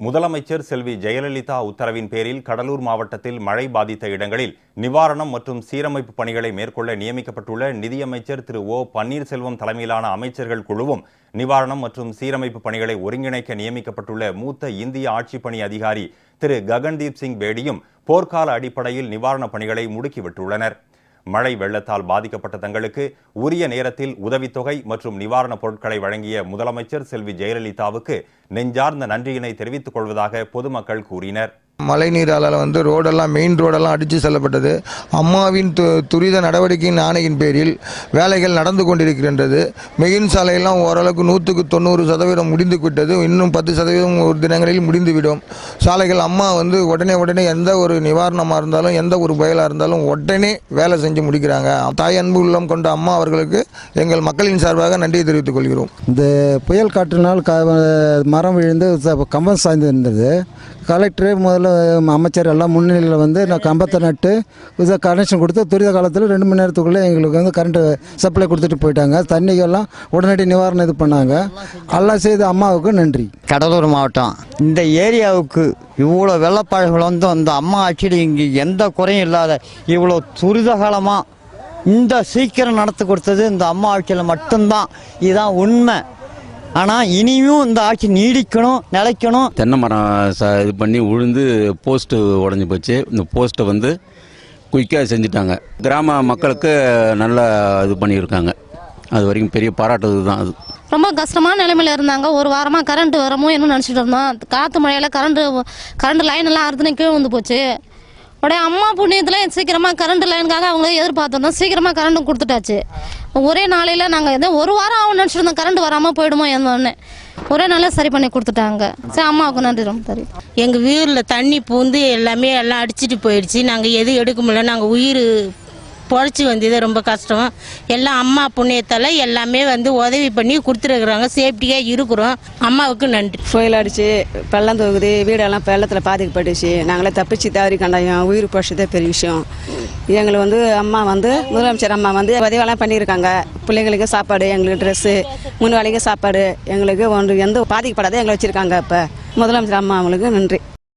முதலமைச்சர் செல்வி ஜெயலலிதா உத்தரவின் பேரில் கடலூர் மாவட்டத்தில் மழை பாதித்த இடங்களில் நிவாரணம் மற்றும் சீரமைப்பு பணிகளை மேற்கொள்ள நியமிக்கப்பட்டுள்ள நிதியமைச்சர் திரு ஓ பன்னீர்செல்வம் தலைமையிலான அமைச்சர்கள் குழுவும் நிவாரணம் மற்றும் சீரமைப்பு பணிகளை ஒருங்கிணைக்க நியமிக்கப்பட்டுள்ள மூத்த இந்திய ஆட்சிப்பணி அதிகாரி திரு ககன்தீப் சிங் பேடியும் போர்க்கால அடிப்படையில் நிவாரணப் பணிகளை முடுக்கிவிட்டுள்ளனர். மழை வெள்ளத்தால் பாதிக்கப்பட்ட தங்களுக்கு உரிய நேரத்தில் உதவித்தொகை மற்றும் நிவாரணப் பொருட்களை வழங்கிய முதலமைச்சர் செல்வி ஜெயலலிதாவுக்கு நெஞ்சார்ந்த நன்றியினை தெரிவித்துக் கொள்வதாக பொதுமக்கள் கூறினர். மழை மழைநீரால் வந்து ரோடெல்லாம் மெயின் ரோடெல்லாம் அடித்து செல்லப்பட்டது. அம்மாவின் து துரித நடவடிக்கையின் ஆணையின் பேரில் வேலைகள் நடந்து கொண்டிருக்கின்றது. மெயின் சாலையெல்லாம் ஓரளவுக்கு நூற்றுக்கு தொண்ணூறு சதவீதம் முடிந்து விட்டது இன்னும் பத்து சதவீதம் ஒரு தினங்களில் முடிந்துவிடும். சாலைகள் அம்மா வந்து உடனே உடனே எந்த ஒரு நிவாரணமாக இருந்தாலும் எந்த ஒரு புயலாக இருந்தாலும் உடனே வேலை செஞ்சு முடிக்கிறாங்க. தாய் அன்பு உள்ளம் கொண்ட அம்மா அவர்களுக்கு எங்கள் மக்களின் சார்பாக நன்றியை தெரிவித்துக் கொள்கிறோம். இந்த புயல் காற்றினால் க மரம் விழுந்து கம்பம் சாய்ந்து இருந்தது கலெக்டரே முதல்ல அமைச்சர் எல்லாம் முன்னிலையில் வந்து நான் கம்பத்தை நட்டு இதை கனெக்ஷன் கொடுத்து துரித காலத்தில் ரெண்டு மணி நேரத்துக்குள்ளே எங்களுக்கு வந்து கரண்ட்டு சப்ளை கொடுத்துட்டு போயிட்டாங்க. தண்ணிக்கெல்லாம் உடனடி நிவாரணம் இது பண்ணாங்க. எல்லாம் செய்த அம்மாவுக்கு நன்றி. கடலூர் மாவட்டம். இந்த ஏரியாவுக்கு இவ்வளோ வெள்ளப்பாடுகள் வந்து அந்த அம்மா ஆட்சியில் இங்கே எந்த குறையும் இல்லாத இவ்வளோ துரித காலமாக இந்த சீக்கிரம் நடத்தி கொடுத்தது இந்த அம்மா ஆட்சியில் மட்டும்தான். இதுதான் உண்மை. ஆனால் இனியும் இந்த ஆட்சி நீடிக்கணும் நிலைக்கணும். தென்னை மரம் ச இது பண்ணி உழுந்து போஸ்ட்டு உடஞ்சி போச்சு. இந்த போஸ்ட்டை வந்து குயிக்காக செஞ்சுட்டாங்க. கிராம மக்களுக்கு நல்லா இது பண்ணியிருக்காங்க. அது வரைக்கும் பெரிய பாராட்டுறது தான் அது. ரொம்ப கஷ்டமான நிலைமையில இருந்தாங்க. ஒரு வாரமாக கரண்ட் வரமோ என்ன நினச்சிட்டு இருந்தோம். காற்று மழையில் கரண்ட் கரண்ட் லைன் எல்லாம் அறுத்துனே கீழே வந்து போச்சு. உடைய அம்மா புண்ணியத்தில் சீக்கிரமாக கரண்ட் லைனுக்காக அவங்கள எதிர்பார்த்துருந்தோம். சீக்கிரமாக கரண்ட்டும் கொடுத்துட்டாச்சு. ஒரே நாளையில் நாங்கள் எதோ ஒரு வாரம் ஆகும் நினச்சிருந்தோம். கரண்ட் வராமல் போயிடுமோ என்னன்னு. ஒரே நாளில் சரி பண்ணி கொடுத்துட்டாங்க. சரி அம்மாவுக்கு நன்றி ரொம்ப தெரியும் எங்கள் வீரில் தண்ணி பூந்து எல்லாமே எல்லாம் அடிச்சிட்டு போயிடுச்சு. நாங்கள் எதுவும் எடுக்க முடியல. நாங்கள் உயிர் பொழைச்சி வந்தது ரொம்ப கஷ்டம். எல்லாம் அம்மா புண்ணியத்தால் எல்லாமே வந்து உதவி பண்ணி கொடுத்துருக்குறாங்க. சேஃப்டியாக இருக்கிறோம். அம்மாவுக்கு நன்றி. புயல் அடிச்சு பள்ளம் தொகுதி வீடெல்லாம் வெள்ளத்தில் பாதிக்கப்பட்டுச்சு. நாங்களே தப்பிச்சு தவறி கண்டாயம் உயிர் போச்சதே பெரிய விஷயம். எங்களை வந்து அம்மா வந்து முதலமைச்சர் அம்மா வந்து உதவியெல்லாம் பண்ணியிருக்காங்க. பிள்ளைங்களுக்கு சாப்பாடு எங்களுக்கு ட்ரெஸ்ஸு மூணு வேலைக்கு சாப்பாடு. எங்களுக்கு ஒன்று எந்த பாதிக்கப்படாத எங்களை வச்சுருக்காங்க இப்போ. முதலமைச்சர் அம்மா அவங்களுக்கு நன்றி.